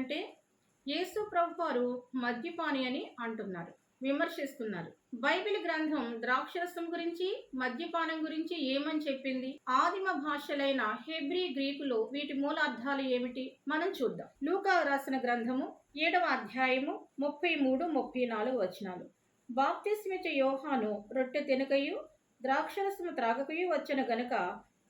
అంటే యేసు ప్రభు వారు మద్యపాని అని అంటున్నారు విమర్శిస్తున్నారు. బైబిల్ గ్రంథం ద్రాక్షరసం గురించి మద్యపానం గురించి ఏమని చెప్పింది? ఆదిమ భాషలైన హెబ్రీ గ్రీకులో వీటి మూల అర్థాలు ఏమిటి? మనం చూద్దాం. లూకా రాసిన గ్రంథము ఏడవ అధ్యాయము ముప్పై మూడు ముప్పై నాలుగు వచనాలు. బాప్తిస్మిత యోహాను రొట్టె తినకయు ద్రాక్షరసము త్రాగకయు వచ్చిన గనుక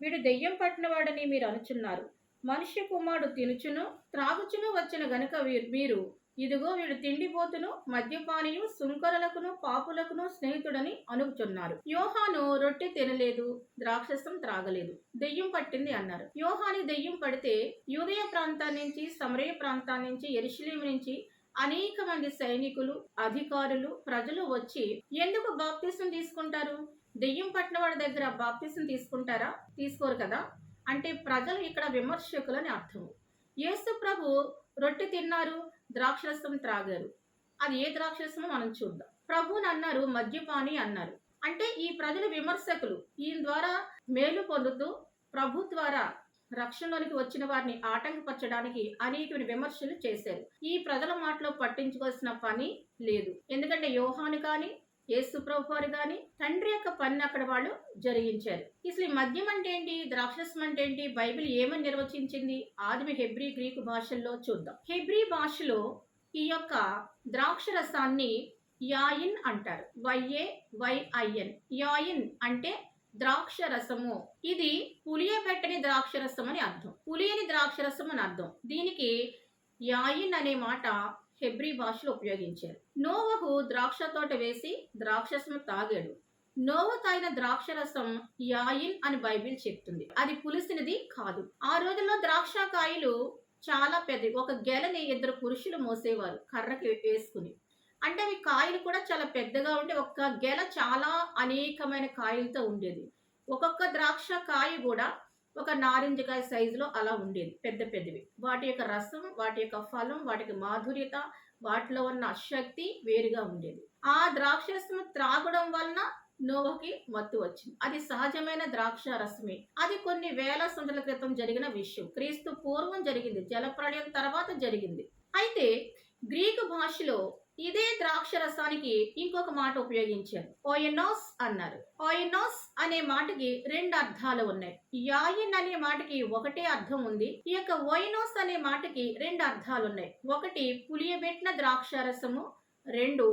వీడు దెయ్యం పట్టినవాడని మీరు అనుచున్నారు. మనిషి కుమారుడు తినుచును త్రాగుచును వచ్చిన గనుక మీరు ఇదిగో వీడు తిండిపోతును మద్యపానియు సుంకరులకును పాపులకును స్నేహితుడని అనుకుచున్నారు యోహాను రొట్టె తినలేదు ద్రాక్షసం త్రాగలేదు. దెయ్యం పట్టింది అన్నారు. యోహాని దెయ్యం పడితే యూదయ ప్రాంతం నుంచి సమరయ ప్రాంతం నుంచి ఎరుషలేం నుంచి అనేక మంది సైనికులు అధికారులు ప్రజలు వచ్చి ఎందుకు బాప్తిసం తీసుకుంటారు? దెయ్యం పట్టిన వాడి దగ్గర బాప్తిసం తీసుకుంటారా? తీసుకోరు కదా. అంటే ప్రజలు ఇక్కడ విమర్శకులని అర్థం యేసు ప్రభు రొట్టె తిన్నారు ద్రాక్షరసం త్రాగారు. అది ఏ ద్రాక్షరసమో మనం చూద్దాం. ప్రభుని అన్నారు మద్యపాని అన్నారు. అంటే ఈ ప్రజల విమర్శకులు ఈయన ద్వారా మేలు పొందుతూ ప్రభు ద్వారా రక్షణలోనికి వచ్చిన వారిని ఆటంకపరచడానికి అనేకమైన విమర్శలు చేశారు. ఈ ప్రజల మాటలో పట్టించుకోవాల్సిన పని లేదు. ఎందుకంటే యోహాను కానీ యేసు ప్రభు వారు కానీ తండ్రి యొక్క పని అక్కడ వాళ్ళు జరిగించారు. అసలు ఈ మద్యం అంటే ఏంటి? ద్రాక్షరసం అంటే ఏంటి? బైబిల్ ఏమని నిర్వచించింది? ఆదిమ హెబ్రీ గ్రీకు భాషల్లో చూద్దాం. హెబ్రీ భాషలో ఈ యొక్క ద్రాక్ష రసాన్ని యాయిన్ అంటారు. వైఏ వైఐఎన్. యాయిన్ అంటే ద్రాక్ష రసము ఇది పులియబెట్టని ద్రాక్ష రసం అని అర్థం. పులియని ద్రాక్ష రసం అని అర్థం. దీనికి యాయిన్ అనే మాట హెబ్రీ భాషలో ఉపయోగించారు. నోవహు ద్రాక్ష తోట వేసి ద్రాక్షరసం తాగాడు. నోవ తాగిన ద్రాక్ష రసం యాయిన్ అని బైబిల్ చెప్తుంది. అది పులిసినది కాదు. ఆ రోజుల్లో ద్రాక్ష కాయలు చాలా పెద్దవి. ఒక గెలని ఇద్దరు పురుషులు మోసేవారు కర్రకి వేసుకుని. అంటే అవి కాయలు కూడా చాలా పెద్దగా ఉండే ఒక్క గెల చాలా అనేకమైన కాయలతో ఉండేది. ఒక్కొక్క ద్రాక్ష కాయ కూడా ఒక నారింజకాయ సైజులో అలా ఉండేది పెద్ద పెద్దవి. వాటి యొక్క రసం వాటి యొక్క ఫలం వాటికి మాధుర్యత వాటిలో ఉన్న శక్తి వేరుగా ఉండేది. ఆ ద్రాక్షరసము త్రాగడం వలన నోవకి మత్తు వచ్చింది. అది సహజమైన ద్రాక్ష రసమే. అది కొన్ని వేల సంవత్సరాల క్రితం జరిగిన విషయం. క్రీస్తు పూర్వం జరిగింది జలప్రళయం తర్వాత జరిగింది. అయితే గ్రీకు భాషలో ఇదే ద్రాక్ష రసానికి ఇంకొక మాట ఉపయోగించారు. ఓయనోస్ అన్నారు. ఓయనోస్ అనే మాటకి రెండు అర్థాలు ఉన్నాయి. యాయిన్ అనే మాటకి ఒకటే అర్థం ఉంది. ఈ యొక్క ఓయనోస్ అనే మాటకి రెండు అర్థాలు ఉన్నాయి. ఒకటి పులియబెట్టిన ద్రాక్ష రసము రెండు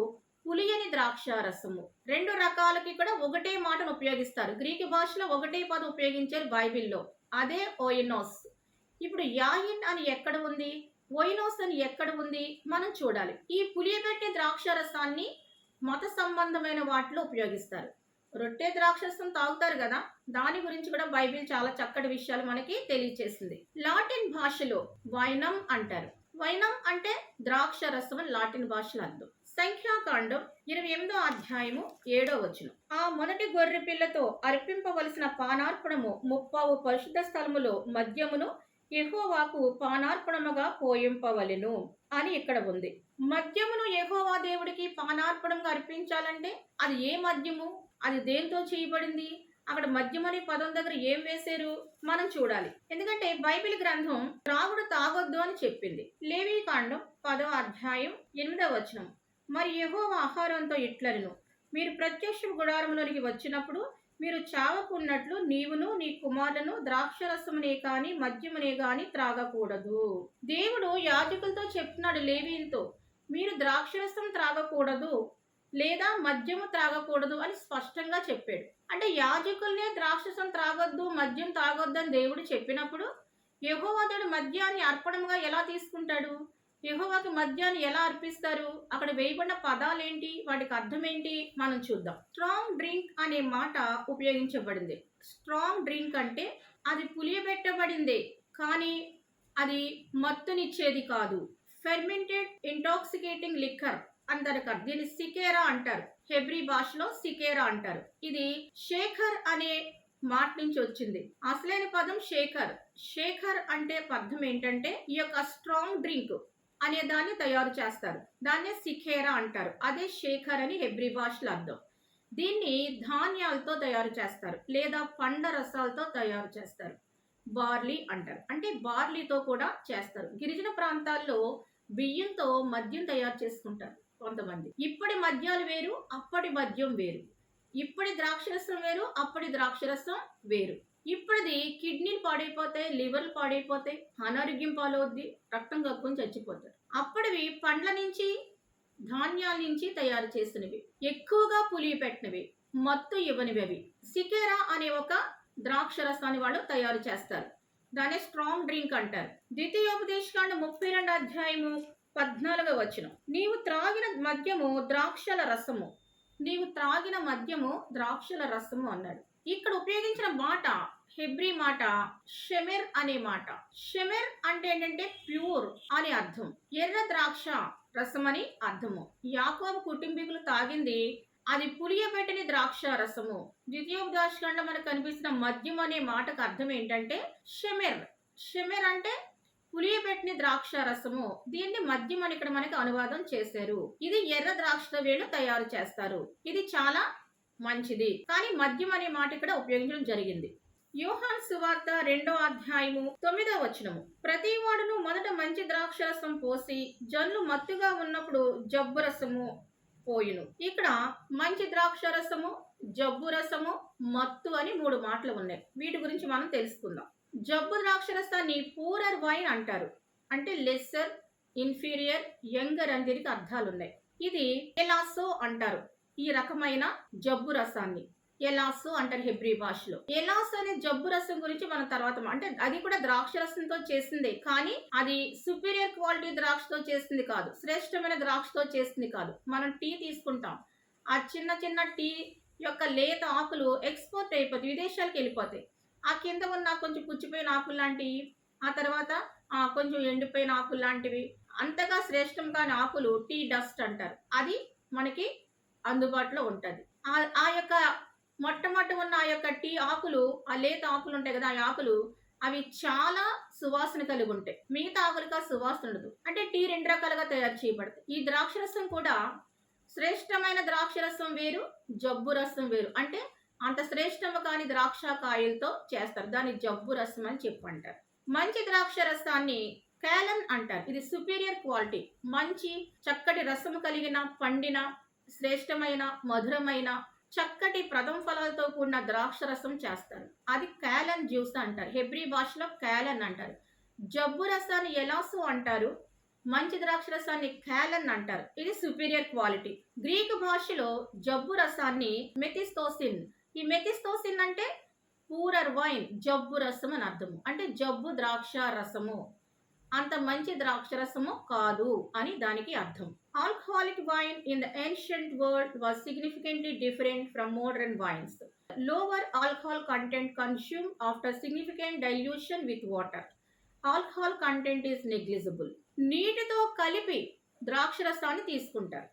పులియని ద్రాక్ష రసము. రెండు రకాలకి కూడా ఒకటే మాటను ఉపయోగిస్తారు. గ్రీకు భాషలో ఒకటే పదం ఉపయోగించారు బైబిల్లో. అదే ఓయనోస్. ఇప్పుడు యాయిన్ అని ఎక్కడ ఉంది? ఓయినోస్ అని ఎక్కడ ఉంది? మనం చూడాలి. ఈ పులియబెట్టే ద్రాక్ష రసాన్ని మత సంబంధమైన వాటిలో ఉపయోగిస్తారు. రొట్టె ద్రాక్షరసం తాగుతారు కదా? దాని గురించి కూడా బైబిల్ చాలా చక్కటి విషయాలు మనకి తెలియచేసింది. లాటిన్ భాషలో వైనం అంటారు. వైనం అంటే ద్రాక్ష రసం అని లాటిన్ భాషలో అర్థం. సంఖ్యాకాండం ఇరవై ఎనిమిదో అధ్యాయము ఏడో వచ్చును ఆ మొదటి గొర్రె పిల్లతో అర్పింపవలసిన పానార్పణము ముప్పావు పరిశుద్ధ స్థలములో మద్యమును యహోవాకు పానార్పణముగా పోయింపవలెను అని ఇక్కడ ఉంది. మద్యమును యహోవా దేవుడికి పానార్పణంగా అర్పించాలంటే అది ఏ మద్యము? అది దేంతో చేయబడింది? అక్కడ మద్యం అనే పదం దగ్గర ఏం వేశారు? మనం చూడాలి. ఎందుకంటే బైబిల్ గ్రంథం త్రాగుడు తాగొద్దు అని చెప్పింది. లేవీ కాండం పదవ అధ్యాయం ఎనిమిదవ వచనం. మరి యహోవా ఆహారంతో ఇట్లను మీరు ప్రత్యక్ష గుడారంలోనికి వచ్చినప్పుడు మీరు చావకున్నట్లు నీవును నీ కుమారులను ద్రాక్షరసమునే కాని మద్యమునే కాని త్రాగకూడదు. దేవుడు యాజకులతో చెప్తున్నాడు లేవీలతో మీరు ద్రాక్షరసం త్రాగకూడదు లేదా మద్యము త్రాగకూడదు అని స్పష్టంగా చెప్పాడు. అంటే యాజకుల్నే ద్రాక్షసం త్రాగొద్దు మద్యం తాగొద్దు అని దేవుడు చెప్పినప్పుడు యహోవాదుడు మద్యాన్ని అర్పణంగా ఎలా తీసుకుంటాడు? యహోవాకి మద్యాన్ని ఎలా అర్పిస్తారు? అక్కడ వేయబడిన పదాలు ఏంటి వాటికి అర్థం ఏంటి మనం చూద్దాం. స్ట్రాంగ్ డ్రింక్ అనే మాట ఉపయోగించబడింది. స్ట్రాంగ్ డ్రింక్ అంటే అది పులియబెట్టబడిందే కానీ అది మత్తునిచ్చేది కాదు. ఫెర్మెంటెడ్ ఇంటాక్సికేటింగ్ లిక్కర్ అంటారు కదా దీన్ని సికేరా అంటారు. హెబ్రి భాషలో సికేరా అంటారు. ఇది శేఖర్ అనే మాట నుంచి వచ్చింది. అసలైన పదం శేఖర్. శేఖర్ అంటే అర్థం ఏంటంటే ఈ యొక్క స్ట్రాంగ్ డ్రింక్. అనే దాన్ని తయారు చేస్తారు. దాన్నే సిఖేరా అంటారు. అదే శేఖర్ అని హెబ్రీ భాషలో అర్థం. దీన్ని ధాన్యాలతో తయారు చేస్తారు. లేదా పండ్ల రసాలతో తయారు చేస్తారు. బార్లీ అంటారు. అంటే బార్లీతో కూడా చేస్తారు. గిరిజన ప్రాంతాల్లో బియ్యంతో మద్యం తయారు చేసుకుంటారు కొంతమంది. ఇప్పటి మద్యాలు వేరు అప్పటి మద్యం వేరు. ఇప్పటి ద్రాక్షరసం వేరు అప్పటి ద్రాక్షరసం వేరు. ఇప్పటిది కిడ్నీలు పాడైపోతాయి లివర్లు పాడైపోతాయి అనారోగ్యం పాలవుద్ది రక్తం కక్కుని చచ్చిపోతారు. అప్పటివి పండ్ల నుంచి ధాన్యాల నుంచి తయారు చేసినవి ఎక్కువగా పులి పెట్టినవి మత్తు ఇవ్వనివి అవి. సికేరా అనే ఒక ద్రాక్ష రసాన్ని వాళ్ళు తయారు చేస్తారు. దాన్ని స్ట్రాంగ్ డ్రింక్ అంటారు. ద్వితీయోపదేశకాండ ముప్పై రెండు అధ్యాయము పద్నాలుగవ వచనం. నీవు త్రాగిన మద్యము ద్రాక్షల రసము. నీవు త్రాగిన మద్యము ద్రాక్షల రసము అన్నాడు. ఇక్కడ ఉపయోగించిన మాట హెబ్రీ మాట షెమెర్ అనే మాట. షెమెర్ అంటే ఏంటంటే ప్యూర్ అని అర్థం. ఎర్ర ద్రాక్ష రసం అని అర్థము. యాకోబు కుటుంబీకులు తాగింది అది పులియబెట్టిన ద్రాక్ష రసము. ద్వితీయోపదాశకండ మనకు కనిపిస్తున్న మద్యం అనే మాటకు అర్థం ఏంటంటే షెమెర్. షెమెర్ అంటే పులియబెట్టిన ద్రాక్ష రసము. దీన్ని మద్యం అని ఇక్కడ మనకి అనువాదం చేశారు. ఇది ఎర్ర ద్రాక్ష వేళ్ళు తయారు చేస్తారు. ఇది చాలా మంచిది. కానీ మద్యం అనే మాట ఇక్కడ ఉపయోగించడం జరిగింది. యోహాన్ సువార్త రెండో అధ్యాయము తొమ్మిదో వచనము. ప్రతి వాడును మొదట మంచి ద్రాక్షరసం పోసి జన్లు మత్తుగా ఉన్నప్పుడు జబ్బు రసము పోయిను. ఇక్కడ మంచి ద్రాక్ష రసము జబ్బు రసము మత్తు అని మూడు మాటలు ఉన్నాయి. వీటి గురించి మనం తెలుసుకుందాం. జబ్బు ద్రాక్ష రసాన్ని పూరర్ వైన్ అంటారు. అంటే లెస్సర్ ఇన్ఫీరియర్ యంగర్ అని దీనికి అర్థాలు ఉన్నాయి ఇది ఎలాసో అంటారు. ఈ రకమైన జబ్బు రసాన్ని. ఎలాసు అంటారు హెబ్రీ భాషలో. ఎలాస్ అనే జబ్బు రసం గురించి మనం తర్వాత అంటే అది కూడా ద్రాక్ష రసంతో చేసింది కానీ అది సుపీరియర్ క్వాలిటీ ద్రాక్షతో చేసింది కాదు శ్రేష్టమైన ద్రాక్షతో చేసింది కాదు. మనం టీ తీసుకుంటాం ఆ చిన్న చిన్న టీ యొక్క లేత ఆకులు ఎక్స్పోర్ట్ అయిపోతాయి విదేశాలకు వెళ్ళిపోతాయి. ఆ కింద ఉన్న కొంచెం పుచ్చిపోయిన ఆకులు లాంటివి ఆ తర్వాత కొంచెం ఎండిపోయిన ఆకులు లాంటివి అంతగా శ్రేష్టం కాని ఆకులు టీ డస్ట్ అంటారు. అది మనకి అందుబాటులో ఉంటుంది. ఆ ఆ యొక్క మొట్టమొదటి ఉన్న ఆ యొక్క టీ ఆకులు ఆ లేత ఆకులు ఉంటాయి కదా ఆ ఆకులు అవి చాలా సువాసన కలిగి ఉంటాయి మిగతా ఆకులకు సువాసన ఉండదు. అంటే టీ రెండు రకాలుగా తయారు చేయబడుతుంది ఈ ద్రాక్షరసం కూడా శ్రేష్టమైన ద్రాక్షరసం వేరు జబ్బు రసం వేరు. అంటే అంత శ్రేష్టము కాని ద్రాక్ష కాయలతో చేస్తారు. దాన్ని జబ్బు రసం అని చెప్పంటారు. మంచి ద్రాక్ష రసాన్ని కేలన్ అంటారు. ఇది సుపీరియర్ క్వాలిటీ. మంచి చక్కటి రసము కలిగిన పండిన శ్రేష్టమైన మధురమైన చక్కటి ప్రథమ ఫలాలతో కూడిన ద్రాక్ష రసం చేస్తారు. అది క్యాలన్ జ్యూస్ అంటారు. హెబ్రీ భాషలో క్యాలన్ అంటారు. జబ్బు రసాన్ని ఎలాసు అంటారు. మంచి ద్రాక్ష రసాన్ని క్యాలన్ అంటారు. ఇది సుపీరియర్ క్వాలిటీ. గ్రీకు భాషలో జబ్బు రసాన్ని మెథిస్తోసిన్ ఈ మెథిస్తోసిన్ అంటే పూరర్ వైన్ జబ్బు రసం అని అర్థము. అంటే జబ్బు ద్రాక్ష రసము. అంత మంచి ద్రాక్ష రసము కాదు అని దానికి అర్థం. Alcoholic wine in the ancient world was significantly different from modern wines lower alcohol content consume after significant dilution with water alcohol content is negligible నీటితో కలిపి ద్రాక్ష ద్రాక్షరసాన్ని తీసుకుంటారు.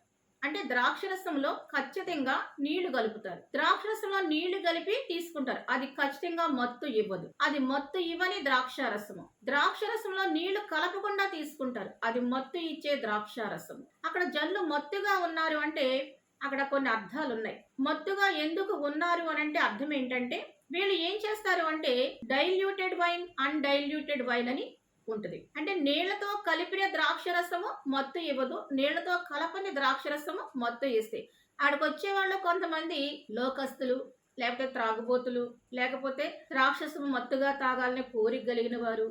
అంటే ద్రాక్షరసంలో ఖచ్చితంగా నీళ్ళు కలుపుతారు. ద్రాక్షరసంలో నీళ్ళు కలిపి తీసుకుంటారు. అది ఖచ్చితంగా మత్తు ఇవ్వదు. అది మత్తు ఇవ్వని ద్రాక్షారసము. ద్రాక్షరసంలో నీళ్ళు కలపకుండా తీసుకుంటారు. అది మత్తు ఇచ్చే ద్రాక్షారసము. అక్కడ జల్లు మత్తుగా ఉన్నారు అంటే అక్కడ కొన్ని అర్థాలు ఉన్నాయి. మత్తుగా ఎందుకు ఉన్నారు అని అంటే అర్థం ఏంటంటే వీళ్ళు ఏం చేస్తారు అంటే డైల్యూటెడ్ వైన్ అన్డైల్యూటెడ్ వైన్ అని ఉంటుంది. అంటే నీళ్ళతో కలిపిన ద్రాక్షరసము మత్తు ఇవ్వదు. నీళ్ళతో కలపని ద్రాక్షరసము మత్తు ఇస్తాయి ఆడకొచ్చే వాళ్ళు కొంతమంది లోకస్తులు లేకపోతే త్రాగుబోతులు లేకపోతే రాక్షసము మత్తుగా తాగాలనే కోరిక కలిగిన వారు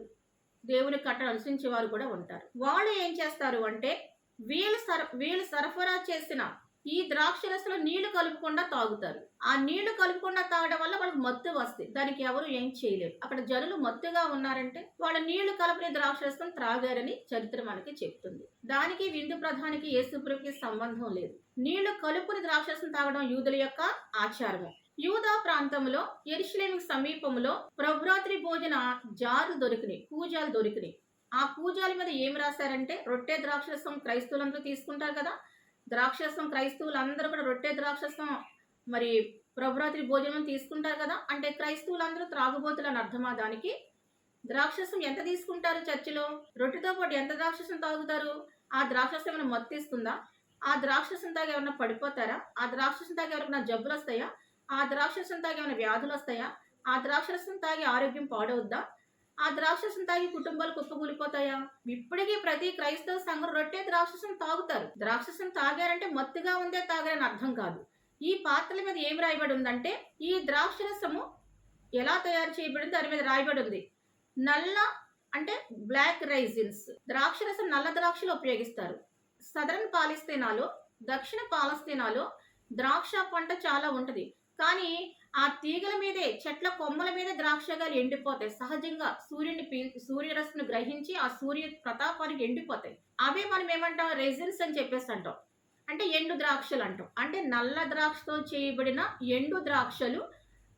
దేవుని కట్ట అనుసరించే వారు కూడా ఉంటారు. వాళ్ళు ఏం చేస్తారు అంటే వీళ్ళు సర వీళ్ళు సరఫరా చేసిన ఈ ద్రాక్షరసంలో నీళ్ళు కలుపుకుండా తాగుతారు. ఆ నీళ్ళు కలుపుకుండా తాగడం వల్ల వాళ్ళకి మత్తు వస్తాయి. దానికి ఎవరు ఏం చేయలేరు. అక్కడ జనులు మత్తుగా ఉన్నారంటే వాళ్ళ నీళ్ళు ద్రాక్ష రసం త్రాగారని చరిత్ర మనకి చెప్తుంది. దానికి విందు ప్రధానికి యేసుప్రభుకి సంబంధం లేదు. నీళ్ళు కలుపుని ద్రాక్షరసం తాగడం యూదుల యొక్క ఆచారము. యూదా ప్రాంతంలో ఎరుషలేము సమీపంలో ప్రభురాత్రి భోజన జారు దొరికినాయి కూజాలు దొరికినాయి. ఆ కూజాల మీద ఏం రాశారంటే రొట్టె ద్రాక్షరసం క్రైస్తవులందరూ తీసుకుంటారు కదా ద్రాక్షస్వం క్రైస్తవులు అందరూ కూడా రొట్టె ద్రాక్షస్వం మరి ప్రభురాత్రి భోజనం తీసుకుంటారు కదా? అంటే క్రైస్తవులందరూ త్రాగుబోతులు అని అర్థమా దానికి? ద్రాక్షసం ఎంత తీసుకుంటారు చర్చిలో? రొట్టెతో పాటు ఎంత ద్రాక్షసం తాగుతారు? ఆ ద్రాక్షరసం ఏమైనా మత్తిస్తుందా? ఆ ద్రాక్షసం తాగి ఏమైనా పడిపోతారా? ఆ ద్రాక్షరసం తాగి ఎవరికైనా జబ్బులు వస్తాయా ఆ ద్రాక్షరసం తాగి ఏమైనా వ్యాధులు వస్తాయా ఆ ద్రాక్షరసం తాగి ఆరోగ్యం పాడవద్దా? ఆ ద్రాక్షసం తాగి కుటుంబాలు కుప్పకూలిపోతాయా? ఇప్పటికీ ప్రతి క్రైస్తవ సంఘం రొట్టె ద్రాక్షసం తాగుతారు. ద్రాక్షసం తాగారంటే మత్తుగా ఉందే తాగారని అర్థం కాదు. ఈ పాత్రల మీద ఏం రాయబడి ఉందంటే ఈ ద్రాక్షరసము ఎలా తయారు చేయబడింది దాని మీద రాయబడి ఉంది నల్ల అంటే బ్లాక్ రైజిన్స్. ద్రాక్షరసం నల్ల ద్రాక్షలు ఉపయోగిస్తారు. సదరన్ పాలిస్తీనాలో దక్షిణ పాలస్తీనాలో ద్రాక్ష పంట చాలా ఉంటుంది. కానీ ఆ తీగల మీదే చెట్ల కొమ్మల మీద ద్రాక్షగాలు ఎండిపోతాయి. సహజంగా సూర్యుని పీ సూర్యరశ్మిని గ్రహించి ఆ సూర్య ప్రతాపానికి ఎండిపోతాయి. అవే మనం ఏమంటాం? రెజిన్స్ అని చెప్పేసి అంటాం. అంటే ఎండు ద్రాక్షలు అంటాం. అంటే నల్ల ద్రాక్షతో చేయబడిన ఎండు ద్రాక్షలు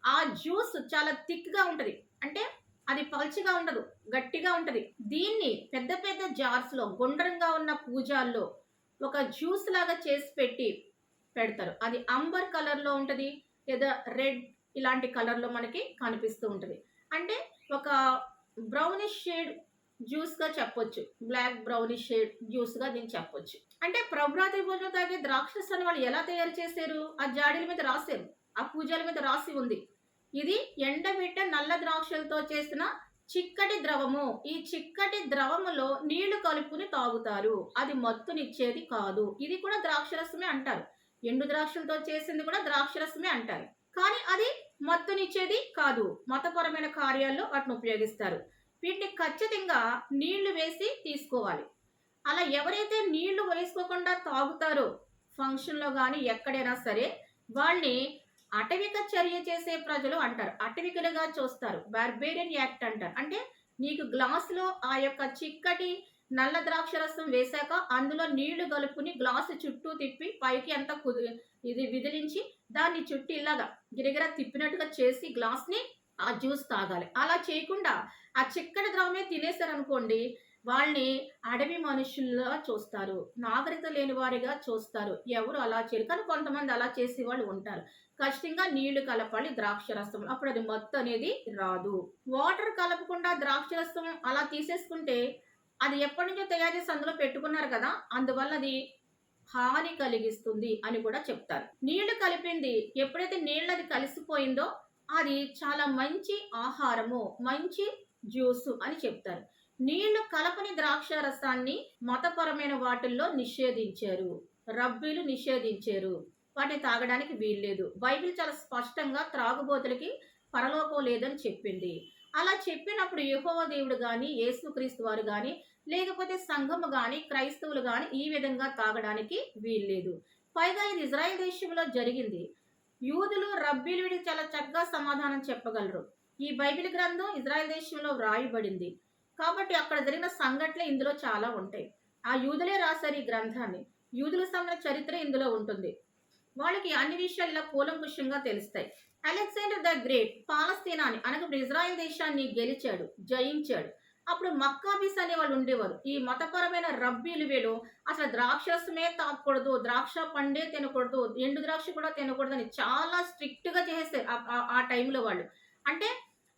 ఆ జ్యూస్ చాలా థిక్గా ఉంటుంది. అంటే అది పల్చగా ఉండదు గట్టిగా ఉంటుంది. దీన్ని పెద్ద పెద్ద జార్స్లో గుండ్రంగా ఉన్న పూజాల్లో ఒక జ్యూస్ లాగా చేసి పెట్టి పెడతారు. అది అంబర్ కలర్లో ఉంటుంది లేదా రెడ్ ఇలాంటి కలర్లో మనకి కనిపిస్తూ ఉంటుంది. అంటే ఒక బ్రౌనిష్ షేడ్ జ్యూస్గా చెప్పొచ్చు. బ్లాక్ బ్రౌనిష్ షేడ్ జ్యూస్గా దీన్ని చెప్పొచ్చు. అంటే ప్రభురాత్రి పూజలు తాగే ద్రాక్షరసాన్ని వాళ్ళు ఎలా తయారు చేశారు ఆ జాడీల మీద రాశారు. ఆ పూజల మీద రాసి ఉంది. ఇది ఎండబెట్ట నల్ల ద్రాక్షలతో చేసిన చిక్కటి ద్రవము. ఈ చిక్కటి ద్రవములో నీళ్ళు కలుపుకుని తాగుతారు. అది మత్తునిచ్చేది కాదు. ఇది కూడా ద్రాక్షరసమే అంటారు. ఎండు ద్రాక్షలతో చేసింది కూడా ద్రాక్షరసమే అంటారు. కానీ అది మత్తునిచ్చేది కాదు. మతపరమైన కార్యాల్లో వాటిని ఉపయోగిస్తారు. వీటిని ఖచ్చితంగా నీళ్ళు వేసి తీసుకోవాలి. అలా ఎవరైతే నీళ్ళు వేసుకోకుండా తాగుతారో ఫంక్షన్లో కానీ ఎక్కడైనా సరే వాళ్ళని అటవిక చర్య చేసే ప్రజలు అంటారు. అటవికలుగా చూస్తారు. బార్బేరియన్ యాక్ట్ అంటారు. అంటే నీకు గ్లాసులో ఆ యొక్క చిక్కటి నల్ల ద్రాక్ష రసం వేశాక అందులో నీళ్ళు కలుపుకుని గ్లాసు చుట్టూ తిప్పి పైకి అంతా కుది ఇది విదిలించి దాన్ని చుట్టూ ఇలాగా గిరిగిర తిప్పినట్టుగా చేసి గ్లాస్ని ఆ జ్యూస్ తాగాలి. అలా చేయకుండా ఆ చిక్కటి ద్రవమే తినేశారనుకోండి వాళ్ళని అడవి మనుషుల్లా చూస్తారు. నాగరికత లేని వారిగా చూస్తారు. ఎవరు అలా చేయరు. కానీ కొంతమంది అలా చేసే వాళ్ళు ఉంటారు. ఖచ్చితంగా నీళ్ళు కలపాలి ద్రాక్ష రసం. అప్పుడు అది మత్తు అనేది రాదు. వాటర్ కలపకుండా ద్రాక్ష రసం అలా తీసేసుకుంటే అది ఎప్పటి నుంచో తయారు చేసి అందులో పెట్టుకున్నారు కదా అందువల్ల అది హాని కలిగిస్తుంది అని కూడా చెప్తారు. నీళ్ళు కలిపింది ఎప్పుడైతే నీళ్ళు అది కలిసిపోయిందో అది చాలా మంచి ఆహారము మంచి జ్యూసు అని చెప్తారు. నీళ్ళు కలపని ద్రాక్ష రసాన్ని మతపరమైన వాటిల్లో నిషేధించారు. రబ్బీలు నిషేధించారు. వాటిని తాగడానికి వీల్లేదు. బైబిల్ చాలా స్పష్టంగా త్రాగుబోతులకి పరలోకం లేదని చెప్పింది. అలా చెప్పినప్పుడు యహోవ దేవుడు కానీ యేసుక్రీస్తు వారు కానీ లేకపోతే సంఘము కానీ క్రైస్తవులు కానీ ఈ విధంగా తాగడానికి వీల్లేదు. పైగా ఇది ఇజ్రాయెల్ దేశంలో జరిగింది. యూదులు రబ్బీలు వీడికి చాలా చక్కగా సమాధానం చెప్పగలరు. ఈ బైబిల్ గ్రంథం ఇజ్రాయెల్ దేశంలో వ్రాయబడింది. కాబట్టి అక్కడ జరిగిన సంఘటనలు ఇందులో చాలా ఉంటాయి. ఆ యూదులే రాశారు ఈ గ్రంథాన్ని. యూదులకు సంబంధించిన చరిత్ర ఇందులో ఉంటుంది. వాళ్ళకి అన్ని విషయాలు ఇలా కూలంకుషంగా తెలుస్తాయి. అలెగ్జాండర్ ద గ్రేట్ పాలస్తీనాని అనగా ఇజ్రాయెల్ దేశాన్ని గెలిచాడు జయించాడు. అప్పుడు మక్కాబీస్ అనే వాళ్ళు ఉండేవారు. ఈ మతపరమైన రబ్బీలు వీళ్ళు అసలు ద్రాక్షరసమే తాగకూడదు ద్రాక్ష పండే తినకూడదు ఎండు ద్రాక్ష కూడా తినకూడదు అని చాలా స్ట్రిక్ట్గా చేసేసారు ఆ టైంలో వాళ్ళు. అంటే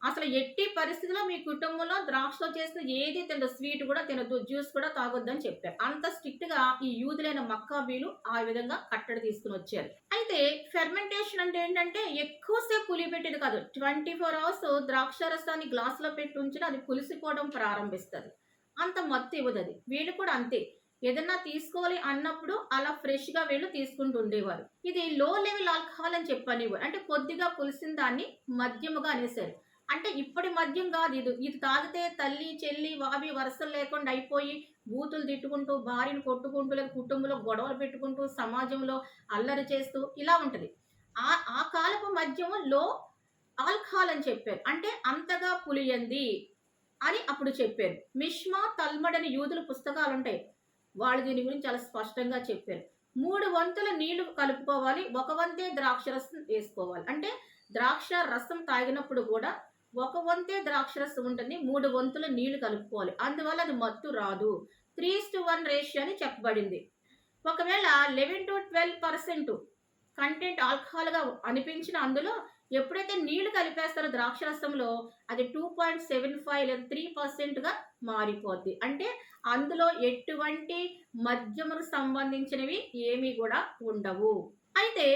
అసలు ఎట్టి పరిస్థితిలో మీ కుటుంబంలో ద్రాక్ష చేసిన ఏది తినదు స్వీట్ కూడా తినద్దు జ్యూస్ కూడా తాగొద్దు అని చెప్పారు. అంత స్ట్రిక్ట్గా ఈ యూదులైన మక్కాబీలు ఆ విధంగా కట్టడి తీసుకుని వచ్చారు. అయితే ఫెర్మెంటేషన్ అంటే ఏంటంటే ఎక్కువసేపు పులిపెట్టేది కాదు. ట్వంటీ ఫోర్ అవర్స్ ద్రాక్ష రసాన్ని గ్లాస్లో పెట్టి ఉంచిన అది పులిసిపోవడం ప్రారంభిస్తుంది. అంత మత్తు ఇవ్వదు అది వీళ్ళు కూడా అంతే. ఏదన్నా తీసుకోవాలి అన్నప్పుడు అలా ఫ్రెష్గా వీళ్ళు తీసుకుంటూ ఉండేవారు. ఇది లో లెవెల్ ఆల్కహాల్ అని చెప్పనివ్వరు. అంటే కొద్దిగా పులిసిన దాన్ని మద్యముగా అనేసారు అంటే ఇప్పటి మద్యం కాదు ఇది. ఇది తాగితే తల్లి చెల్లి వావి వరుసలు లేకుండా అయిపోయి బూతులు తిట్టుకుంటూ భార్యను కొట్టుకుంటూ లేదా కుటుంబంలో గొడవలు పెట్టుకుంటూ సమాజంలో అల్లరి చేస్తూ ఇలా ఉంటుంది. ఆ ఆ కాలపు మద్యము లో ఆల్కహాల్ అని చెప్పారు. అంటే అంతగా పులియంది అని అప్పుడు చెప్పారు. మిష్మా తల్మడ్ అని యూదుల పుస్తకాలు ఉంటాయి. వాళ్ళు దీని గురించి చాలా స్పష్టంగా చెప్పారు. మూడు వంతుల నీళ్ళు కలుపుకోవాలి ఒక వంతే ద్రాక్ష రసం వేసుకోవాలి. అంటే ద్రాక్ష రసం తాగినప్పుడు కూడా ఒక వంతే ద్రాక్ష రసం ఉంటుంది మూడు వంతుల నీళ్ళు కలుపుకోవాలి. అందువల్ల అది మత్తు రాదు. త్రీ టు వన్ రేషియో అని చెప్పబడింది. ఒకవేళ eleven to twelve percent content ఆల్కహాల్గా అనిపించిన అందులో ఎప్పుడైతే నీళ్ళు కలిపేస్తారో ద్రాక్షరసంలో అది టూ పాయింట్ సెవెన్ ఫైవ్ లేదా త్రీ పర్సెంట్గా మారిపోద్ది. అంటే అందులో ఎటువంటి మద్యముకు సంబంధించినవి ఏమీ కూడా ఉండవు. అయితే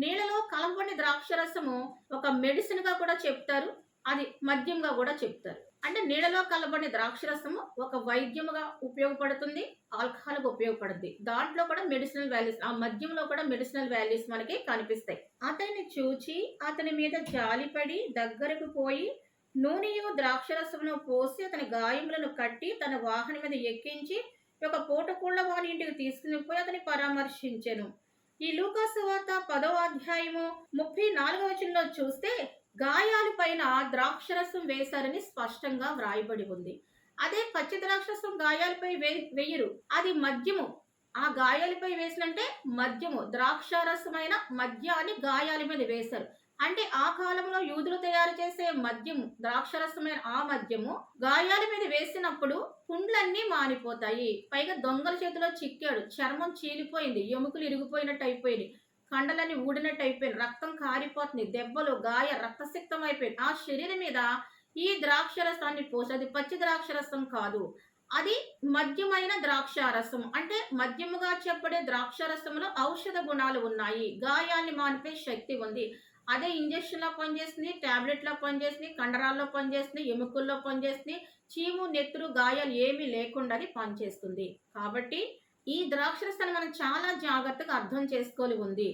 నీళ్ళలో కలపని ద్రాక్ష రసము ఒక మెడిసిన్గా కూడా చెప్తారు అది మద్యంగా కూడా చెప్తారు. అంటే నీడలో కలబడిన ద్రాక్షరసము ఒక వైద్యముగా ఉపయోగపడుతుంది ఆల్కహాల్గా ఉపయోగపడుతుంది దాంట్లో కూడా మెడిసినల్ వాల్యూస్ ఆ మద్యంలో కూడా మెడిసినల్ వాల్యూస్ మనకి కనిపిస్తాయి. అతన్ని చూచి అతని మీద జాలిపడి దగ్గరకు పోయి నూనెయు ద్రాక్షరసమును పోసి అతని గాయములను కట్టి తన వాహనం మీద ఎక్కించి ఒక పూటకుళ్ళ వాని ఇంటికి తీసుకుని పోయి అతని పరామర్శించెను. ఈ లూకాసువార్త పదవ అధ్యాయము ముప్పై నాలుగవ వచనంలో చూస్తే గాయాల పైన ద్రాక్షరసం వేశారని స్పష్టంగా వ్రాయబడి ఉంది. అదే పచ్చి ద్రాక్షరసం గాయాలపై వే వేయరు. అది మద్యము. ఆ గాయాలపై వేసినంటే మద్యము. ద్రాక్షారసమైన మద్యాన్ని గాయాల మీద వేశారు. అంటే ఆ కాలంలో యూదులు తయారు చేసే మద్యము ద్రాక్షరసమైన ఆ మద్యము గాయాల మీద వేసినప్పుడు పుండ్లన్నీ మానిపోతాయి. పైగా దొంగల చేతిలో చిక్కాడు చర్మం చీలిపోయింది ఎముకలు ఇరిగిపోయినట్టు అయిపోయింది కండలన్నీ ఊడినట్టు అయిపోయింది రక్తం కారిపోతుంది దెబ్బలు గాయ రక్తసిక్తం అయిపోయింది. ఆ శరీరం మీద ఈ ద్రాక్షరసాన్ని పోసి అది పచ్చి ద్రాక్షరసం కాదు అది మద్యమైన ద్రాక్షారసం. అంటే మద్యముగా చెప్పడే ద్రాక్షారసంలో ఔషధ గుణాలు ఉన్నాయి. గాయాన్ని మానిపే శక్తి ఉంది. అదే ఇంజక్షన్లో పనిచేస్తుంది ట్యాబ్లెట్లో పనిచేస్తుంది కండరాల్లో పనిచేస్తుంది ఎముకల్లో పనిచేస్తుంది చీము నెత్తురు గాయాలు ఏమీ లేకుండా అది పనిచేస్తుంది. కాబట్టి ఈ ద్రాక్షరసాన్ని మనం చాలా జాగ్రత్తగా అర్థం చేసుకోవాలి ఉంది.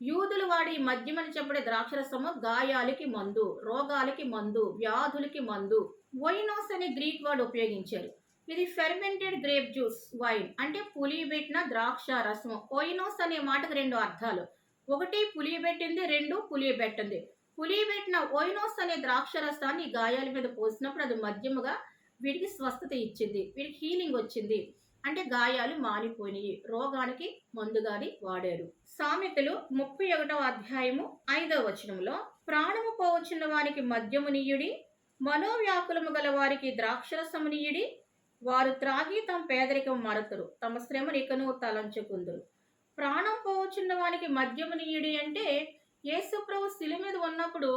యూదులు వాడి మద్యమని అని చెప్పడే ద్రాక్షరసము గాయాలకి మందు రోగాలకి మందు వ్యాధులకి మందు. వైనోస్ అనే గ్రీక్ వర్డ్ ఉపయోగించారు. ఇది ఫెర్మెంటెడ్ గ్రేప్ జ్యూస్ వైన్ అంటే పులిబెట్టిన ద్రాక్ష రసము ఓయినోస్ అనే మాటకు రెండు అర్థాలు. ఒకటి పులియబెట్టింది రెండు పులియబెట్టింది. పులియబెట్టిన ఓయినోస్ అనే ద్రాక్ష రసాన్ని గాయాల మీద పోసినప్పుడు అది మద్యముగా వీడికి స్వస్థత ఇచ్చింది వీడికి హీలింగ్ వచ్చింది. అంటే గాయాలు మానిపోయినాయి రోగానికి మందుగాని వాడారు. సామెతలు ముప్పై ఒకటవ అధ్యాయము ఐదవ వచనంలో ప్రాణము పోవచ్చిన వారికి మద్యము నీయుడి మనోవ్యాకులము గల వారికి ద్రాక్షరసము నీయుడి వారు త్రాగి తమ పేదరికం మరతురు తమ శ్రమను ఇకను తలంచుకుందరు. ప్రాణం పోవచ్చున్న వానికి మద్యమునీయుడి అంటే యేసుప్రభు శిలి శిల మీద ఉన్నప్పుడు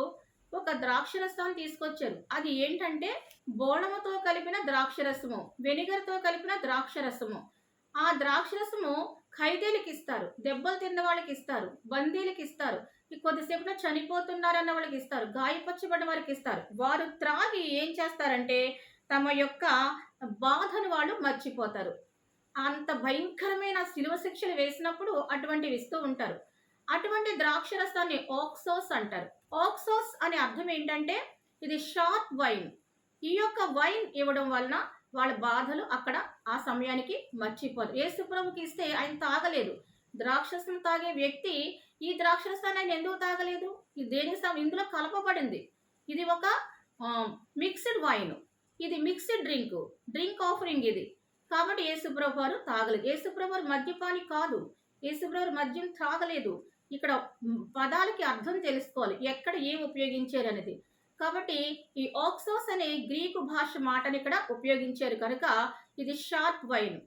ఒక ద్రాక్షరసం తీసుకొచ్చారు. అది ఏంటంటే బోళముతో కలిపిన ద్రాక్షరసము వెనిగర్తో కలిపిన ద్రాక్షరసము. ఆ ద్రాక్షరసము ఖైదీలకు ఇస్తారు దెబ్బలు తిన్న వాళ్ళకి ఇస్తారు బందీలకు ఇస్తారు కొద్దిసేపులో చనిపోతున్నారన్న వాళ్ళకి ఇస్తారు గాయపరచబడిన వారికి ఇస్తారు. వారు త్రాగి ఏం చేస్తారంటే తమ యొక్క బాధను వాళ్ళు మర్చిపోతారు. అంత భయంకరమైన శిలువ శిక్షలు వేసినప్పుడు అటువంటివి ఇస్తూ ఉంటారు. అటువంటి ద్రాక్షరసాన్ని ఓక్సోస్ అంటారు. ఆక్సోస్ అనే అర్థం ఏంటంటే ఇది షార్ప్ వైన్. ఈ యొక్క వైన్ ఇవ్వడం వలన వాళ్ళ బాధలు అక్కడ ఆ సమయానికి మర్చిపోదు ఏసుప్రభుకి ఇస్తే ఆయన తాగలేదు. ద్రాక్షరసం తాగే వ్యక్తి ఈ ద్రాక్షరసాన్ని ఆయన ఎందుకు తాగలేదు? ఇది దేనికి సం- ఇందులో కలపబడింది. ఇది ఒక మిక్స్డ్ వైన్ ఇది మిక్స్డ్ డ్రింక్ డ్రింక్ ఆఫరింగ్ ఇది. కాబట్టి యేసుప్రభు వారు తాగలేదు. యేసుప్రభు వారు మద్యపాని కాదు. యేసుప్రభు మద్యం తాగలేదు ఇక్కడ పదాలకి అర్థం తెలుసుకోవాలి. ఎక్కడ ఏం ఉపయోగించారు అనేది. కాబట్టి ఈ ఆక్సోస్ అనే గ్రీకు భాష మాటని ఇక్కడ ఉపయోగించారు కనుక ఇది షార్ప్ వైన్.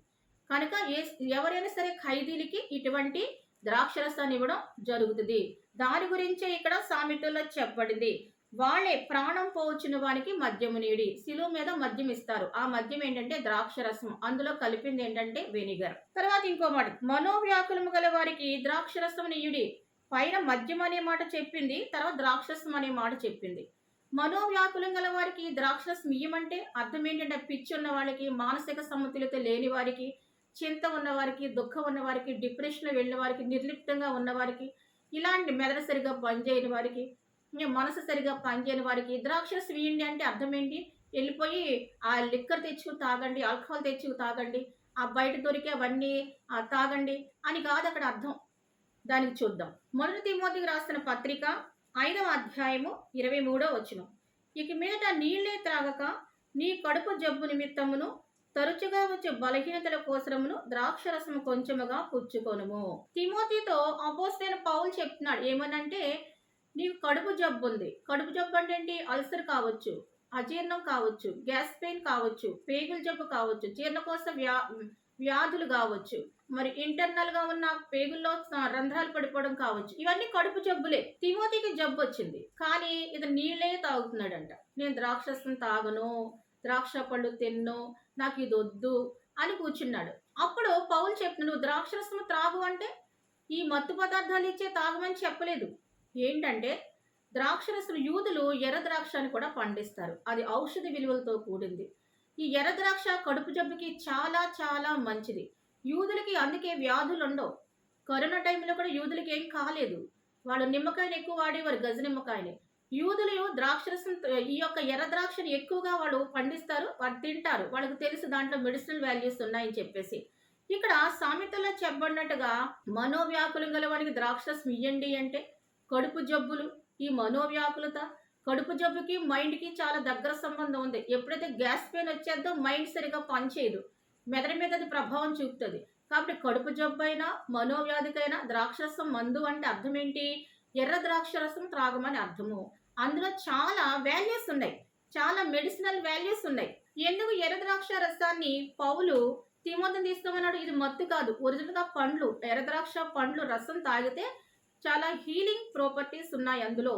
కనుక ఏ ఎవరైనా సరే ఖైదీలకి ఇటువంటి ద్రాక్షరసాన్ని ఇవ్వడం జరుగుతుంది. దాని గురించే ఇక్కడ సామెతల్లో చెప్పబడింది. వాళ్ళే ప్రాణం పోవచ్చిన వానికి మద్యము నీడి. శిలువ మీద మద్యం ఇస్తారు. ఆ మద్యం ఏంటంటే ద్రాక్షరసం అందులో కలిపింది ఏంటంటే వెనిగర్. తర్వాత ఇంకో మాట. మనోవ్యాకులము గల వారికి ద్రాక్షరసం నీయుడి. పైన మద్యం అనే మాట చెప్పింది. తర్వాత ద్రాక్షరసం అనే మాట చెప్పింది. మనోవ్యాకులం గల వారికి ద్రాక్షరసం ఇయ్యమంటే అర్థం ఏంటంటే పిచ్చి ఉన్న వాళ్ళకి మానసిక సమతుల్యత లేని వారికి చింత ఉన్న వారికి దుఃఖం ఉన్న వారికి డిప్రెషన్లో వెళ్ళిన వారికి నిర్లిప్తంగా ఉన్న వారికి ఇలాంటి మెదడు సరిగా పనిచేయని వారికి మనసు సరిగా పనిచేయని వారికి ద్రాక్ష ఇవ్వండి అంటే అర్థం ఏంటి వెళ్ళిపోయి ఆ లిక్కర్ తెచ్చుకు తాగండి ఆల్కహాల్ తెచ్చుకు తాగండి ఆ బయట దొరికే అవన్నీ తాగండి అని కాదు అక్కడ అర్థం. దానికి చూద్దాం. మొదటి తిమోతికి రాసిన పత్రిక ఐదవ అధ్యాయము ఇరవై మూడో వచ్చిన ఇక మీదట నీళ్ళే త్రాగక నీ కడుపు జబ్బు నిమిత్తమును తరచుగా వచ్చే బలహీనతల కోసరమును ద్రాక్షరసము కొంచెముగా పుచ్చుకొనుము. తిమోతితో అపోస్తైన పౌలు చెప్తున్నాడు ఏమనంటే నీకు కడుపు జబ్బు ఉంది. కడుపు జబ్బు అంటే ఏంటి? అల్సర్ కావచ్చు అజీర్ణం కావచ్చు గ్యాస్ పెయిన్ కావచ్చు పేగుల జబ్బు కావచ్చు జీర్ణకోశ వ్యా వ్యాధులు కావచ్చు మరి ఇంటర్నల్గా ఉన్న పేగుల్లో రంధ్రాలు పడిపోవడం కావచ్చు. ఇవన్నీ కడుపు జబ్బులే. తిమోతికి జబ్బు వచ్చింది. కానీ ఇది నీళ్ళే తాగుతున్నాడంట. నేను ద్రాక్షసం తాగను ద్రాక్ష పళ్ళు తిన్ను నాకు ఇది వద్దు అని కూర్చున్నాడు. అప్పుడు పౌలు చెప్పిన నువ్వు ద్రాక్షరసం త్రాగు అంటే ఈ మత్తు పదార్థాలు ఇచ్చే తాగమని చెప్పలేదు. ఏంటంటే ద్రాక్షరసులు యూదులు ఎర్ర ద్రాక్షని కూడా పండిస్తారు. అది ఔషధ విలువలతో కూడింది. ఈ ఎర్ర ద్రాక్ష కడుపు జబ్బుకి చాలా చాలా మంచిది. యూదులకి అందుకే వ్యాధులు ఉండవు. కరోనా టైంలో కూడా యూదులకి ఏం కాలేదు. వాళ్ళు నిమ్మకాయని ఎక్కువ వాడేవారు గజ నిమ్మకాయని. యూదులు ద్రాక్షరసం ఈ యొక్క ఎర్ర ద్రాక్షని ఎక్కువగా వాళ్ళు పండిస్తారు వాళ్ళు తింటారు. వాళ్ళకి తెలుసు దాంట్లో మెడిసినల్ వాల్యూస్ ఉన్నాయని చెప్పేసి. ఇక్కడ సామెతలో చెప్పబడినట్టుగా మనోవ్యాకులం గల వారికి ద్రాక్షరసం ఇయ్యండి అంటే కడుపు జబ్బులు ఈ మనోవ్యాకులత. కడుపు జబ్బుకి మైండ్కి చాలా దగ్గర సంబంధం ఉంది. ఎప్పుడైతే గ్యాస్ పెయిన్ వచ్చేద్దో మైండ్ సరిగా పనిచేయదు. మెదడు మీద అది ప్రభావం చూపుతుంది. కాబట్టి కడుపు జబ్బు అయినా మనోవ్యాధికైనా ద్రాక్షరసం మందు అంటే అర్థం ఏంటి ఎర్ర ద్రాక్షరసం త్రాగమని అర్థము. అందులో చాలా వాల్యూస్ ఉన్నాయి. చాలా మెడిసినల్ వాల్యూస్ ఉన్నాయి. ఎందుకు ఎర్ర ద్రాక్ష రసాన్ని పౌలు తిమోతిని తీసుకోమన్నాడు? ఇది మత్తు కాదు. ఒరిజినల్గా పండ్లు ఎర్ర ద్రాక్ష పండ్లు రసం తాగితే చాలా హీలింగ్ ప్రాపర్టీస్ ఉన్నాయి అందులో.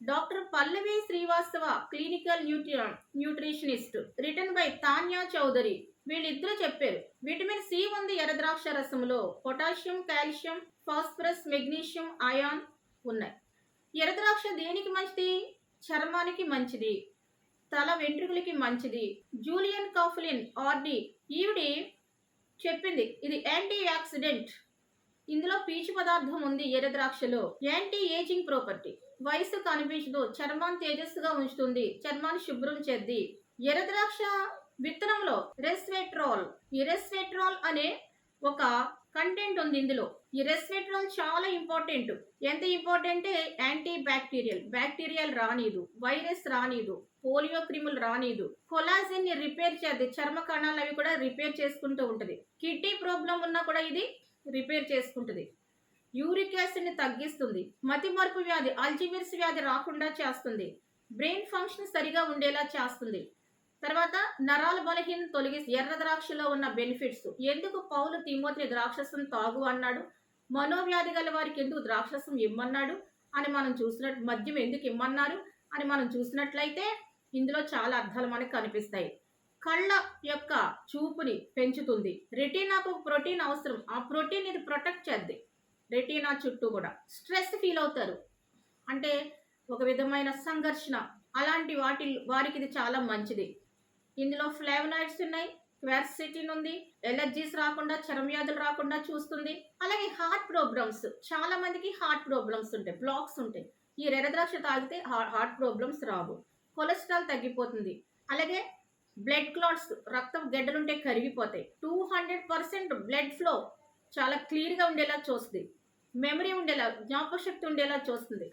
Doctor Pallavi Srivastava clinical nutri nutritionist written by Tanya Chaudhary. వీళ్ళిద్దరూ చెప్పారు విటమిన్ సి ఉంది ఎరద్రాక్ష రసంలో. Potassium calcium phosphorus magnesium iron ఉన్నాయి. ఎరద్రాక్ష దేనికి మంచిది? చర్మానికి మంచిది. తల వెంట్రుకలకి మంచిది. జూలియన్ కాఫ్లిన్ ఆర్డి ఈవిడి చెప్పింది ఇది యాంటీ యాక్సిడెంట్ ఇందులో పీచు పదార్థం ఉంది ఎర్రద్రాక్షలో. Anti ageing property. వయసు కనిపించదు. చర్మాన్ని తేజస్సుగా ఉంచుతుంది. చర్మాన్ని శుభ్రం చేద్ది. ఎర్రద్రాక్ష విత్తనంలో రెస్వెట్రాల్. ఈ అనే ఒక కంటెంట్ ఉంది ఇందులో. ఈ రెస్వెట్రాల్ చాలా ఇంపార్టెంట్ ఎంత ఇంపార్టెంట్ యాంటీ బ్యాక్టీరియల్ బ్యాక్టీరియల్ రానీదు. వైరస్ రానీదు. పోలియో క్రిములు రానీదు. కొలాజిన్ని రిపేర్ చేద్ది. చర్మ కణాలు అవి కూడా రిపేర్ చేసుకుంటూ ఉంటది. కిడ్నీ ప్రాబ్లం ఉన్నా కూడా ఇది రిపేర్ చేసుకుంటుంది. యూరిక్ యాసిడ్ని తగ్గిస్తుంది. మతిమరుపు వ్యాధి అల్జిమిర్స్ వ్యాధి రాకుండా చేస్తుంది. బ్రెయిన్ ఫంక్షన్ సరిగా ఉండేలా చేస్తుంది. తర్వాత నరాల బలహీన తొలగి ఎర్ర ద్రాక్షలో ఉన్న బెనిఫిట్స్. ఎందుకు పౌలు తిమోతిని ద్రాక్షసం తాగు అన్నాడు? మనోవ్యాధి గల వారికి ఎందుకు ద్రాక్షసం ఇమ్మన్నాడు? అని మనం చూసినట్టు మద్యం ఎందుకు ఇమ్మన్నారు? అని మనం చూసినట్లయితే ఇందులో చాలా అర్థాలు మనకు కనిపిస్తాయి. కళ్ళ యొక్క చూపుని పెంచుతుంది. రెటీనాకు ఒక ప్రోటీన్ అవసరం. ఆ ప్రోటీన్ ఇది ప్రొటెక్ట్ చేద్ది. రెటీనా చుట్టూ కూడా. స్ట్రెస్ ఫీల్ అవుతారు. అంటే ఒక విధమైన సంఘర్షణ. అలాంటి వాటి వారికి ఇది చాలా మంచిది. ఇందులో ఫ్లేవనాయిడ్స్ ఉన్నాయి. క్వార్సిటిన్ ఉంది. ఎలర్జీస్ రాకుండా చర్మవ్యాధులు రాకుండా చూస్తుంది. అలాగే హార్ట్ ప్రాబ్లమ్స్. చాలా మందికి హార్ట్ ప్రాబ్లమ్స్ ఉంటాయి. బ్లాక్స్ ఉంటాయి. ఈ రెడద్రాక్ష తాగితే హార్ట్ ప్రాబ్లమ్స్ రావు. కొలెస్ట్రాల్ తగ్గిపోతుంది. అలాగే బ్లడ్ క్లాట్స్ రక్తం గడ్డలుంటే కరిగిపోతాయి. Two hundred percent blood flow చాలా క్లియర్గా ఉండేలా చూస్తుంది. మెమరీ ఉండేలా జ్ఞాపకశక్తి ఉండేలా చూస్తుంది.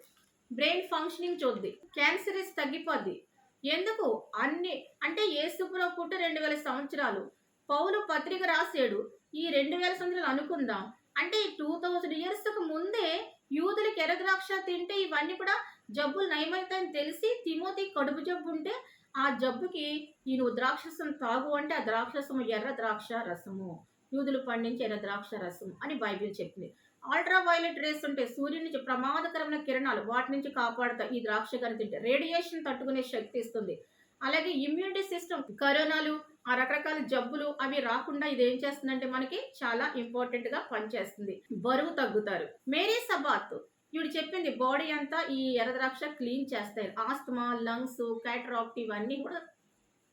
Brain functioning చూద్ది. క్యాన్సరీస్ తగ్గిపోద్ది. ఎందుకు? అన్ని అంటే ఏసుపురం పుట్ట రెండు వేల సంవత్సరాలు. పౌలు పత్రిక రాసాడు ఈ రెండు వేల సంవత్సరాలు అనుకుందాం. అంటే టూ థౌజండ్ ఇయర్స్కు ముందే యూదులకి ఎర్రద్రాక్ష తింటే ఇవన్నీ కూడా జబ్బులు నయమవుతాయని తెలిసి తిమోతి కడుపు జబ్బు ఉంటే ఆ జబ్బుకి ఈ నువ్వు ద్రాక్షసం తాగు అంటే ఆ ద్రాక్షసము ఎర్ర ద్రాక్ష రసము యూదులు పండించే ఎర్ర ద్రాక్ష రసం అని బైబిల్ చెప్పింది. అల్ట్రా వైలెట్ రేస్ ఉంటే సూర్యుని నుంచి ప్రమాదకరమైన కిరణాలు వాటి నుంచి కాపాడుతాయి ఈ ద్రాక్ష కానీ తింటే. రేడియేషన్ తట్టుకునే శక్తి ఇస్తుంది. అలాగే ఇమ్యూనిటీ సిస్టమ్ కరోనాలు ఆ రకరకాల జబ్బులు అవి రాకుండా ఇది ఏం చేస్తుందంటే మనకి చాలా ఇంపార్టెంట్గా పనిచేస్తుంది. బరువు తగ్గుతారు. మేరీ సబాత్ ఇవి చెప్పింది బాడీ అంతా ఈ ఎరద్రాక్ష క్లీన్ చేస్తాయి. ఆస్తమా లంగ్స్ క్యాటరాక్ట్ ఇవన్నీ కూడా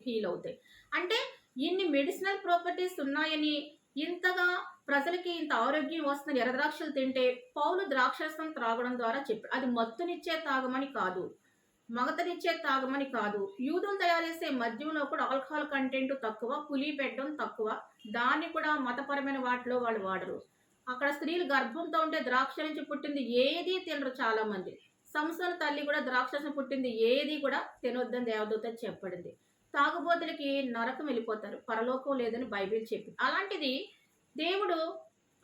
హీల్ అవుతాయి. అంటే ఇన్ని మెడిసినల్ ప్రాపర్టీస్ ఉన్నాయని ఇంతగా ప్రజలకి ఇంత ఆరోగ్యం వస్తున్న ఎరద్రాక్షలు తింటే పౌలు ద్రాక్షరసం త్రాగడం ద్వారా చెప్పి అది మత్తునిచ్చే తాగమని కాదు మగతనిచ్చే తాగమని కాదు. యూదులు తయారు చేసే మద్యంలో కూడా ఆల్కహాల్ కంటెంట్ తక్కువ పులి పెట్టడం తక్కువ. దాన్ని కూడా మతపరమైన వాటిలో వాళ్ళు వాడరు. అక్కడ స్త్రీలు గర్భంతో ఉంటే ద్రాక్ష నుంచి పుట్టింది ఏది తినరు చాలా మంది తల్లి కూడా ద్రాక్ష పుట్టింది ఏది కూడా తినొద్దని దేవదూత చెప్పడింది తాగుబోతులకి నరకం వెళ్ళిపోతారు. పరలోకం లేదని బైబిల్ చెప్పింది. అలాంటిది దేవుడు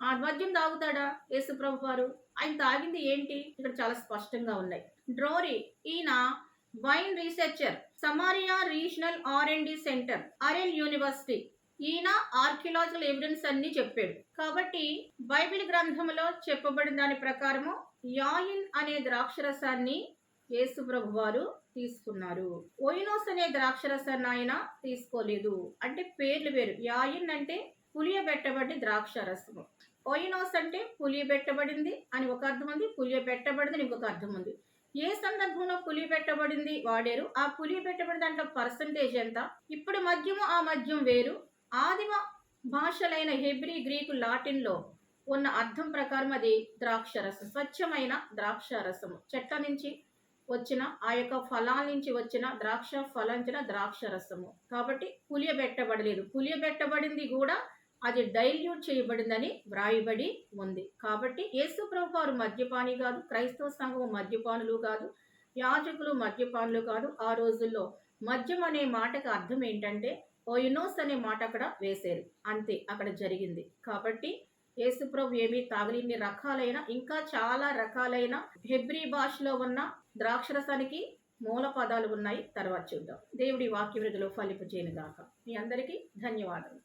ఆ మద్యం తాగుతాడా యేసుప్రభు వారు ఆయన తాగింది ఏంటి? ఇక్కడ చాలా స్పష్టంగా ఉన్నాయి. డ్రోరీ ఈయన wine researcher Samaria regional R and D centre Ariel university ఈయన ఆర్కియలాజికల్ ఎవిడెన్స్ అన్ని చెప్పాడు. కాబట్టి బైబిల్ గ్రంథంలో చెప్పబడిన దాని ప్రకారము యాయిన్ అనే ద్రాక్షరసాన్ని యేసు ప్రభు వారు తీసుకున్నారు. ఓయినోస్ అనే ద్రాక్షరసాన్ని ఆయన తీసుకోలేదు. అంటే పేర్లు వేరు. యాయిన్ అంటే పులియబెట్టబడి ద్రాక్ష రసము ఓయినోస్ అంటే పులియబెట్టబడింది అని ఒక అర్థం ఉంది పులియబెట్టబడింది అని ఇంకొక అర్థం ఉంది. ఏ సందర్భంలో పులి పెట్టబడింది వాడారు? ఆ పులి పెట్టబడి దాంట్లో పర్సంటేజ్ ఎంత? ఇప్పుడు మద్యము ఆ మద్యం వేరు. ఆదిమ భాషలైన హెబ్రి గ్రీకు లాటిన్లో ఉన్న అర్థం ప్రకారం అది ద్రాక్షరసం స్వచ్ఛమైన ద్రాక్షరసము. చెట్ల నుంచి వచ్చిన ఆ యొక్క ఫలాల నుంచి వచ్చిన ద్రాక్ష ఫలించిన ద్రాక్ష రసము కాబట్టి పులియబెట్టబడలేదు. పులియబెట్టబడింది కూడా అది డైల్యూట్ చేయబడిందని వ్రాయబడి ఉంది. కాబట్టి యేసుప్రభు వారు మద్యపాని కాదు క్రైస్తవ సంఘము మద్యపానులు కాదు యాజకులు మద్యపానులు కాదు. ఆ రోజుల్లో మద్యం అనే మాటకు అర్థం ఏంటంటే ఓయునోస్ అనే మాట అక్కడ వేశారు అంతే అక్కడ జరిగింది. కాబట్టి యేసుప్రభు ఏమి తాగలిన్ని రకాలైన ఇంకా చాలా రకాలైన హెబ్రీ భాషలో ఉన్న ద్రాక్షరసానికి మూల పదాలు ఉన్నాయి. తర్వాత చూద్దాం. దేవుడి వాక్య వృద్ధిలో ఫలింపు చేయను గాక మీ అందరికీ ధన్యవాదాలు